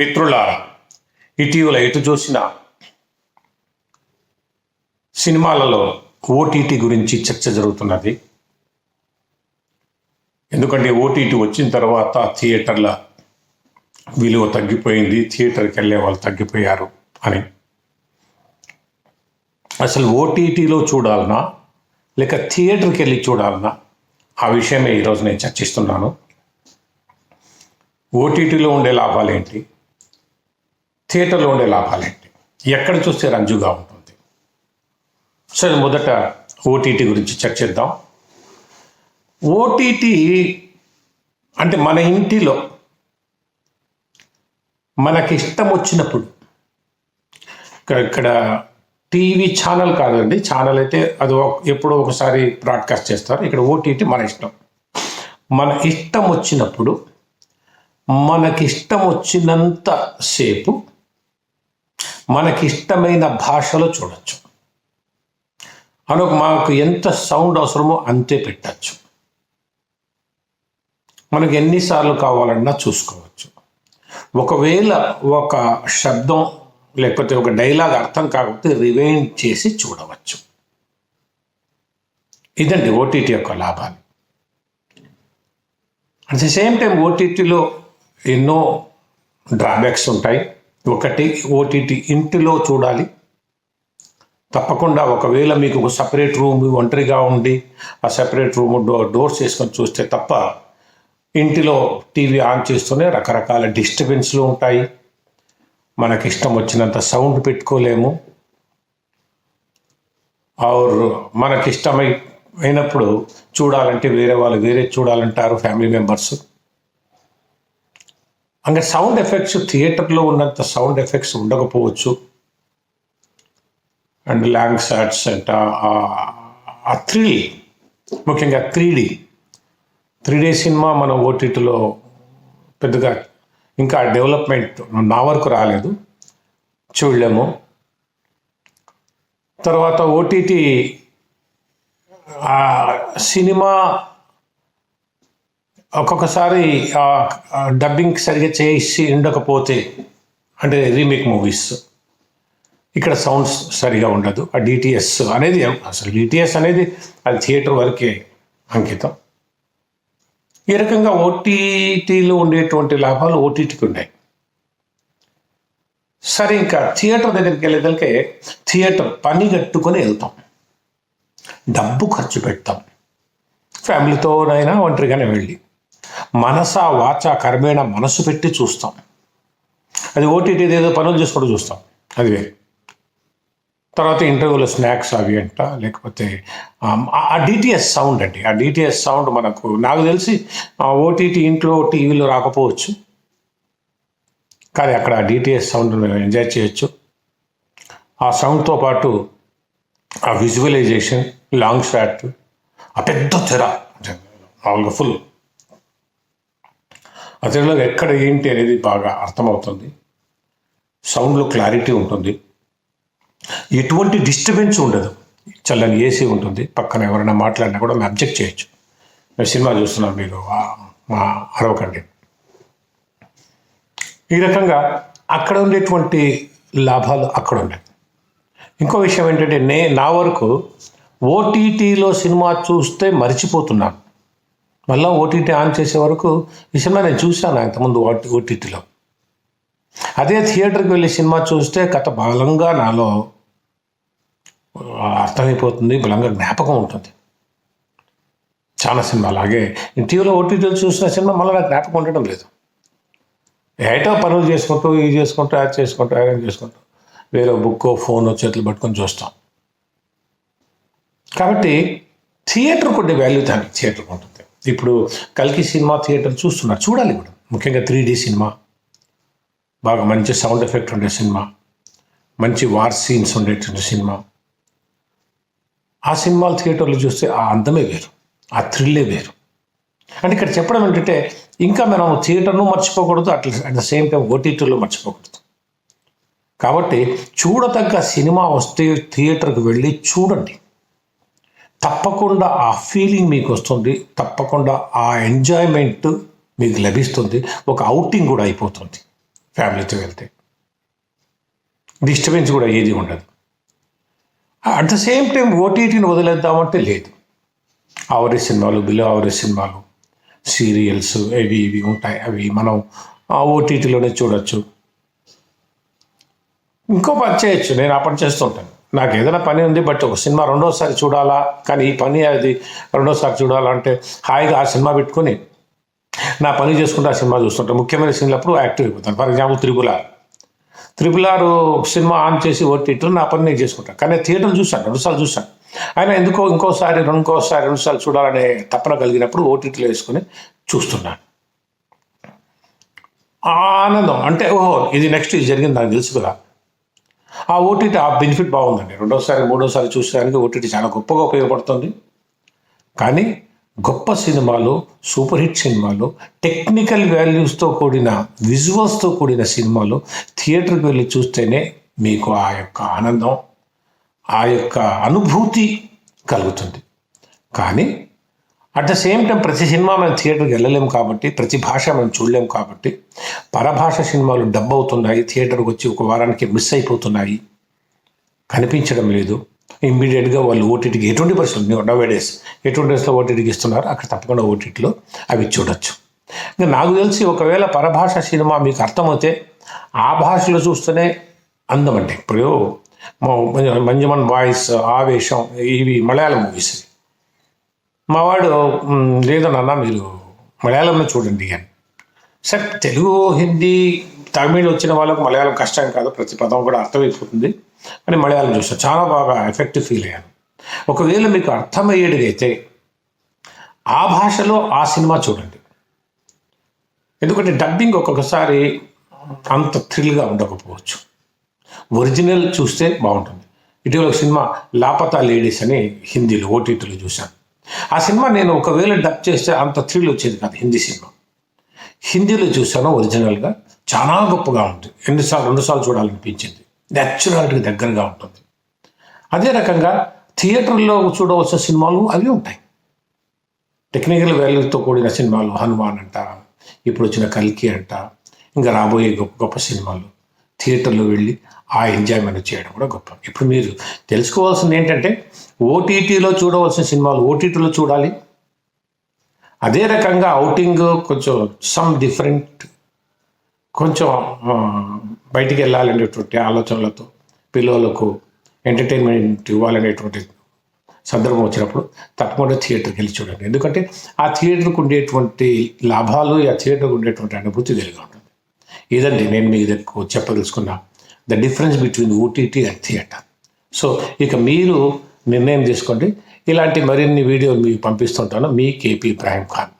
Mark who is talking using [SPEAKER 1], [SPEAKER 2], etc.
[SPEAKER 1] మిత్రులారా ఇటీవల ఎటు చూసిన సినిమాలలో ఓటీటీ గురించి చర్చ జరుగుతున్నది. ఎందుకంటే ఓటీటీ వచ్చిన తర్వాత థియేటర్ల విలువ తగ్గిపోయింది థియేటర్కి వెళ్ళే వాళ్ళు తగ్గిపోయారు అని. అసలు ఓటీటీలో చూడాలన్నా లేక థియేటర్కి వెళ్ళి చూడాలన్నా ఆ విషయమే ఈరోజు నేను చర్చిస్తున్నాను. ఓటీటీలో ఉండే లాభాలు ఏంటి థియేటర్లో ఉండే లాభాలేంటి ఎక్కడ చూస్తే రంజుగా ఉంటుంది? సరే మొదట ఓటీటీ గురించి చర్చిద్దాం ఓటీటీ అంటే మన ఇంటిలో మనకి ఇష్టం వచ్చినప్పుడు ఇక్కడ ఇక్కడ టీవీ ఛానల్ కాదండి ఛానల్ అయితే అది ఒక- ఎప్పుడో ఒకసారి బ్రాడ్కాస్ట్ చేస్తారు. ఇక్కడ ఓటీటీ మన ఇష్టం. మన ఇష్టం వచ్చినప్పుడు మనకి ఇష్టం వచ్చినంత సేపు మనకిష్టమైన భాషలో చూడొచ్చు. అనొక మాకు ఎంత సౌండ్ అవసరమో అంతే పెట్టచ్చు. మనకు ఎన్నిసార్లు కావాలన్నా చూసుకోవచ్చు. ఒకవేళ ఒక శబ్దం లేకపోతే ఒక డైలాగ్ అర్థం కాకపోతే రివైండ్ చేసి చూడవచ్చు. ఇదండి ఓటీటీ యొక్క లాభాలు. అట్ ది సేమ్ టైం ఓటీటీలో ఎన్నో డ్రాబ్యాక్స్ ఉంటాయి. ఒకటి ఓటీటీ ఇంటిలో చూడాలి. తప్పకుండా ఒకవేళ మీకు ఒక సపరేట్ రూమ్ ఒంటరిగా ఉండి ఆ సపరేట్ రూమ్ డో డోర్స్ వేసుకొని చూస్తే తప్ప ఇంటిలో టీవీ ఆన్ చేస్తూనే రకరకాల డిస్టర్బెన్స్లు ఉంటాయి. మనకి ఇష్టం వచ్చినంత సౌండ్ పెట్టుకోలేము. ఆర్ మనకి ఇష్టమై అయినప్పుడు చూడాలంటే వేరే వాళ్ళు వేరే చూడాలంటారు ఫ్యామిలీ మెంబర్స్. అంటే సౌండ్ ఎఫెక్ట్స్ థియేటర్లో ఉన్నంత సౌండ్ ఎఫెక్ట్స్ ఉండకపోవచ్చు. అండ్ ల్యాంగ్ షాట్స్ అంట ఆ త్రీ ముఖ్యంగా త్రీ డి. త్రీ డే సినిమా మనం ఓటీటీలో పెద్దగా ఇంకా డెవలప్మెంట్ నా వరకు రాలేదు. చూడలేము. తర్వాత ఓటీటీ సినిమా ఒక్కొక్కసారి డబ్బింగ్ సరిగ్గా చేసి ఉండకపోతే అంటే రీమేక్ మూవీస్ ఇక్కడ సౌండ్స్ సరిగా ఉండదు. ఆ డిటిఎస్ అనేది అసలు డిటిఎస్ అనేది అది థియేటర్ వరకే అంకితం. ఈ రకంగా ఓటీటీలో ఉండేటువంటి లాభాలు ఓటీటీకి ఉన్నాయి. సరే ఇంకా థియేటర్ దగ్గరికి వెళ్ళేదానికే థియేటర్ పని కట్టుకొని వెళ్తాం. డబ్బు ఖర్చు పెడతాం. ఫ్యామిలీతోనైనా ఒంటరిగానే వెళ్ళి మనస వాచ కర్మేణ మనసు పెట్టి చూస్తాం. అది ఓటీటీ ఏదో పనులు చేసుకుంటూ చూస్తాం. అది తర్వాత ఇంటర్వ్యూలో స్నాక్స్ అవి అంట లేకపోతే ఆ- డిటిఎస్ సౌండ్ అండి. ఆ డిటిఎస్ సౌండ్ మనకు నాకు తెలిసి ఓటీటీ ఇంట్లో టీవీలో రాకపోవచ్చు. కానీ అక్కడ ఆ డిటిఎస్ సౌండ్ మేము ఎంజాయ్ చేయొచ్చు. ఆ సౌండ్తో పాటు ఆ విజువలైజేషన్ లాంగ్ షాట్ ఆ పెద్ద తెర మామూలుగా ఫుల్. అతనిలో ఎక్కడ ఏంటి అనేది బాగా అర్థమవుతుంది. సౌండ్లో క్లారిటీ ఉంటుంది. ఎటువంటి డిస్టర్బెన్స్ ఉండదు. చల్లని ఏసీ ఉంటుంది. పక్కన ఎవరైనా మాట్లాడినా కూడా మేము అబ్జెక్ట్ చేయొచ్చు. మేము సినిమా చూస్తున్నాం మీరు. మా అరవకండి. ఈ రకంగా అక్కడ ఉండేటువంటి లాభాలు అక్కడ ఉన్నాయి. ఇంకో విషయం ఏంటంటే నే నా వరకు ఓటీటీలో సినిమా చూస్తే మర్చిపోతున్నాను. మళ్ళీ ఓటీటీ ఆన్ చేసే వరకు ఈ సినిమా నేను చూశాను ఇంతకుముందు ఓటీ ఓటీటీలో అదే థియేటర్కి వెళ్ళి సినిమా చూస్తే కథ బలంగా నాలో అర్థమైపోతుంది బలంగా జ్ఞాపకం ఉంటుంది. చాలా సినిమా. అలాగే టీవీలో ఓటీటీలో చూసిన సినిమా మళ్ళీ నాకు జ్ఞాపకం ఉండడం లేదు. ఏటో పనులు చేసుకుంటూ ఇది చేసుకుంటూ అది చేసుకుంటూ అది చేసుకుంటూ వేరే బుక్ ఫోన్ చేతులు పట్టుకొని చూస్తాం. కాబట్టి థియేటర్ కొన్ని వాల్యూ దానికి థియేటర్ ఉంటుంది ఇప్పుడు కల్కి సినిమా థియేటర్ చూస్తున్నారు. చూడాలి కూడా. ముఖ్యంగా త్రీ సినిమా. బాగా మంచి సౌండ్ ఎఫెక్ట్ ఉండే సినిమా. మంచి వార్ సీన్స్ ఉండేటువంటి సినిమా. ఆ సినిమాలు థియేటర్లో చూస్తే ఆ అందమే వేరు. ఆ థ్రిల్లే వేరు. అంటే ఇక్కడ చెప్పడం ఏంటంటే ఇంకా మనం థియేటర్ను మర్చిపోకూడదు అట్లా అట్ ద సేమ్ టైం ఓటీటీలో మర్చిపోకూడదు. కాబట్టి చూడతగ్గ సినిమా వస్తే థియేటర్కి వెళ్ళి చూడండి. తప్పకుండా ఆ ఫీలింగ్ మీకు వస్తుంది. తప్పకుండా ఆ ఎంజాయ్మెంట్ మీకు లభిస్తుంది. ఒక అవుటింగ్ కూడా అయిపోతుంది. ఫ్యామిలీతో వెళ్తే. డిస్టర్బెన్స్ కూడా ఏది ఉండదు. అట్ ద సేమ్ టైం ఓటీటీని వదిలేద్దామంటే లేదు. ఆవరేజ్ సినిమాలు బిలో ఆవరేజ్ సినిమాలు సీరియల్స్ అవి ఇవి ఉంటాయి. అవి మనం ఆ ఓటీటీలోనే చూడొచ్చు. ఇంకో పని చేయొచ్చు. నేను ఆ పని చేస్తుంటాను. నాకు ఏదైనా పని ఉంది బట్ ఒక సినిమా రెండోసారి చూడాలా? కానీ ఈ పని అది రెండోసారి చూడాలంటే హాయిగా ఆ సినిమా పెట్టుకొని నా పని చేసుకుంటే ఆ సినిమా చూస్తుంటాను ముఖ్యమైన సీన్లప్పుడు యాక్టివ్ అయిపోతాను for example triple R triple cinema on చేసి ఓటీటీలో నా పని నేను చేసుకుంటాను కానీ థియేటర్ చూశాను రెండుసార్లు చూశాను. ఆయన ఎందుకో ఇంకోసారి ఇంకోసారి రెండుసార్లు చూడాలనే తపన కలిగినప్పుడు ఓటీటీలో వేసుకొని చూస్తున్నాను. ఆనందం. అంటే ఓహో ఇది నెక్స్ట్ ఇది జరిగింది నాకు తెలుసు కదా. ఆ ఓటీటీ ఆ బెనిఫిట్ బాగుందండి. రెండోసారి మూడోసారి చూసేదానికి ఓటీటీ చాలా గొప్పగా ఉపయోగపడుతుంది. కానీ గొప్ప సినిమాలు సూపర్ హిట్ సినిమాలు టెక్నికల్ వాల్యూస్తో కూడిన విజువల్స్తో కూడిన సినిమాలు థియేటర్కి వెళ్ళి చూస్తేనే మీకు ఆ యొక్క ఆనందం ఆ యొక్క అనుభూతి కలుగుతుంది. కానీ అట్ ద సేమ్ టైం ప్రతి సినిమా మనం థియేటర్కి వెళ్ళలేము కాబట్టి ప్రతి భాష మనం చూడలేము కాబట్టి పరభాష సినిమాలు డబ్ అవుతున్నాయి థియేటర్కి వచ్చి ఒక వారానికి మిస్ అయిపోతున్నాయి. కనిపించడం లేదు. ఇమ్మీడియట్గా వాళ్ళు ఓటీటీకి ఎటువంటి పరిస్థితులు నవ్వే డేస్ ఎటువంటి డేస్లో ఓటీటీకి ఇస్తున్నారు. అక్కడ తప్పకుండా ఓటీటీలో అవి చూడొచ్చు. ఇంకా నాకు తెలిసి ఒకవేళ పరభాష సినిమా మీకు అర్థమైతే ఆ భాషలో చూస్తేనే అందం అంటే ఇప్పుడు మంజుమన్ బాయ్స్ ఆవేశం ఇవి మలయాళం మూవీస్. మావాడు లేదు నాన్న మీరు మలయాళంలో చూడండి అని. సార్ తెలుగు హిందీ తమిళ్ వచ్చిన వాళ్ళకు మలయాళం కష్టం కాదు ప్రతి పదం కూడా అర్థమైపోతుంది. అని మలయాళం చూస్తాను చాలా బాగా ఎఫెక్టివ్ ఫీల్ అయ్యాను. ఒకవేళ మీకు అర్థమయ్యేటిదైతే ఆ భాషలో ఆ సినిమా చూడండి. ఎందుకంటే డబ్బింగ్ ఒక్కొక్కసారి అంత థ్రిల్గా ఉండకపోవచ్చు. ఒరిజినల్ చూస్తే బాగుంటుంది. ఇటీవల సినిమా లాపతా లేడీస్ అని హిందీలో ఓటీటీలో చూశాను. ఆ సినిమా నేను ఒకవేళ డబ్ చేస్తే అంత థ్రిల్ వచ్చేది కాదు హిందీ సినిమా. హిందీలో చూశాను ఒరిజినల్గా చాలా గొప్పగా ఉంది. ఎన్నిసార్లు రెండుసార్లు చూడాలనిపించింది. న్యాచురాలిటీకి దగ్గరగా ఉంటుంది. అదే రకంగా థియేటర్లో చూడవలసిన సినిమాలు అవి ఉంటాయి. టెక్నికల్ వాల్యూతో కూడిన సినిమాలు హనుమాన్ అంట ఇప్పుడు వచ్చిన కల్కి అంట ఇంకా రాబోయే గొప్ప గొప్ప సినిమాలు. థియేటర్లో వెళ్ళి ఆ ఎంజాయ్మెంట్ చేయడం కూడా గొప్ప. ఇప్పుడు మీరు తెలుసుకోవాల్సింది ఏంటంటే ఓటీటీలో చూడవలసిన సినిమాలు ఓటీటీలో చూడాలి. అదే రకంగా అవుటింగ్ కొంచెం సమ్ డిఫరెంట్ కొంచెం బయటికి వెళ్ళాలనేటువంటి ఆలోచనలతో పిల్లలకు ఎంటర్టైన్మెంట్ ఇవ్వాలనేటువంటి సందర్భం వచ్చినప్పుడు తప్పకుండా థియేటర్కి వెళ్ళి చూడండి. ఎందుకంటే ఆ థియేటర్కు ఉండేటువంటి లాభాలు ఆ థియేటర్కు ఉండేటువంటి అనుభూతి తెలిగా ఉంటుంది ఇదండి నేను మీకు చెప్పదలుచుకున్నా? The difference between OTT and theatre so ఇక మీరు నిర్ణయం తీసుకోండి. ఇలాంటి మరిన్ని వీడియోలు మీకు పంపిస్తుంటాను మీ కేపీ ఇబ్రాహిం ఖాన్.